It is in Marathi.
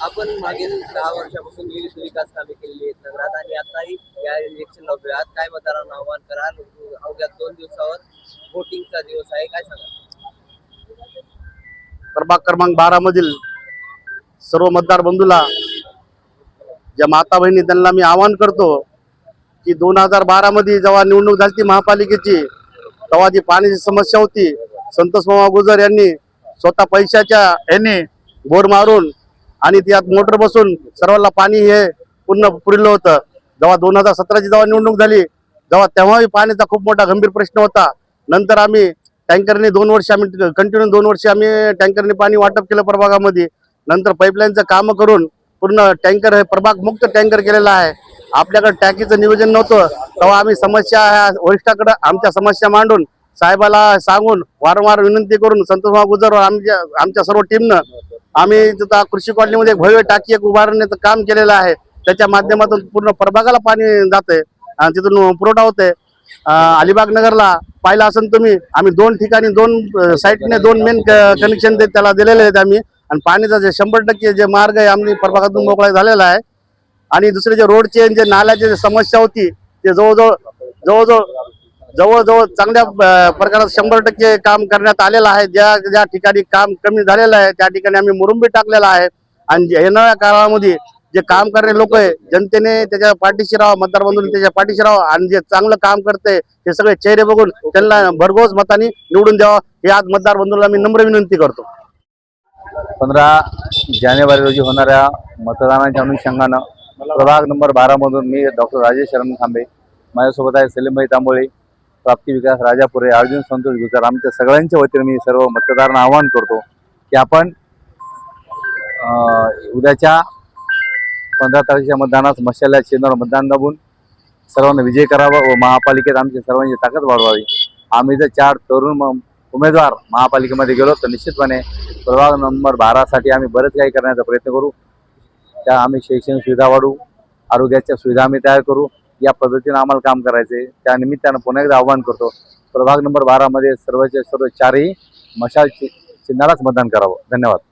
आपण मागील दहा वर्षापासून विविध विकास कामे केलेली आहेत नगरात आणि आताही या इलेक्शन वेळात काय मतदारांना आव्हान कराल? अवघ्या दोन दिवसावर वोटिंगचा दिवस आहे. काय सांगा प्रभाग क्रमांक बारा मधील सर्व मतदार बंधूला ज्या माता बहिणी त्यांना मी आवाहन करतो की दोन हजार बारा मध्ये जेव्हा निवडणूक झाली महापालिकेची तेव्हा जी पाण्याची समस्या होती संतोष मामा गुजर यांनी स्वतः पैशाच्या यांनी बोर मारून आणि त्यात मोटर बसून सर्वांना पाणी हे पूर्ण पुरलं होतं. जेव्हा दोन हजार सतराची जेव्हा निवडणूक झाली जेव्हा तेव्हाही पाण्याचा खूप मोठा गंभीर प्रश्न होता. नंतर आम्ही टँकरने दोन वर्ष आम्ही कंटिन्यू दोन वर्ष आम्ही टँकरने पाणी वाटप केलं प्रभागामध्ये. नंतर पाईपलाईनचं काम करून पूर्ण टँकर हे प्रभाग मुक्त टँकर केलेला आहे. आपल्याकडे टँकीचं नियोजन नव्हतं. तेव्हा आम्ही समस्या ह्या वरिष्ठाकडे आमच्या समस्या मांडून साहेबाला सांगून वारंवार विनंती करून संतोष गुजर आमच्या आमच्या सर्व टीमनं आम्ही तिथं कृषी कॉलनीमध्ये एक भव्य टाकी एक उभारण्याचं काम केलेलं आहे. त्याच्या माध्यमातून पूर्ण प्रभागाला पाणी जातंय आणि तिथून पुरवठा होते अलिबाग नगरला पाहिलं असेल तुम्ही आम्ही दोन ठिकाणी दोन साईटने दोन मेन कनेक्शन त्याला दिलेले आहेत आम्ही. आणि पाण्याचा जे शंभर टक्के जे मार्ग आहे आम्ही प्रभागातून मोकळा झालेला आहे. आणि दुसरे जे रोडचे जे नाल्याची जे समस्या होती ते जवळजवळ जवळजवळ जवळजवळ चांगल्या प्रकारात शंभर टक्के काम करण्यात आलेलं आहे. ज्या ज्या ठिकाणी काम कमी झालेलं आहे त्या ठिकाणी आम्ही मुरुंबी टाकलेला आहे. आणि जे येणाऱ्या काळामध्ये जे काम करणारे लोक आहे जनतेने त्याच्या पाठीशी राहावं मतदारबंधून त्याच्या पाठीशी राहावं आणि जे चांगलं काम करते ते सगळे चेहरे बघून त्यांना भरघोस मताने निवडून द्यावं. हे आज मतदारबंधूला मी नम्र विनंती करतो. पंधरा जानेवारी रोजी होणाऱ्या मतदानाच्या अनुषंगानं प्रभाग नंबर बारामधून मी डॉक्टर राजेश शरण खांबे माझ्यासोबत आहे सलीमभाई तांबोळे. प्राप्ती विकास राजापुरे अर्जुन संतोष गुजर आमच्या सगळ्यांच्या वतीने मी सर्व मतदारांना आवाहन करतो की आपण उद्याच्या पंधरा तारखेच्या मतदानात मशाल्या चिन्हावर मतदान दाबून सर्वांना विजय करावा व महापालिकेत आमची सर्वांची ताकद वाढवावी. आम्ही जर चार तरुण उमेदवार महापालिकेमध्ये गेलो तर निश्चितपणे प्रभाग नंबर बारासाठी आम्ही बरेच काही करण्याचा प्रयत्न करू. त्या आम्ही शैक्षणिक सुविधा वाढवू आरोग्याच्या सुविधा आम्ही तयार करू. या पद्धतीनं आम्हाला काम करायचे त्या निमित्तानं पुन्हा एकदा आवाहन करतो. प्रभाग नंबर बारामध्ये सर्वचे सर्व चारही मशाल चि- चिन्हालाच मतदान करावं. धन्यवाद.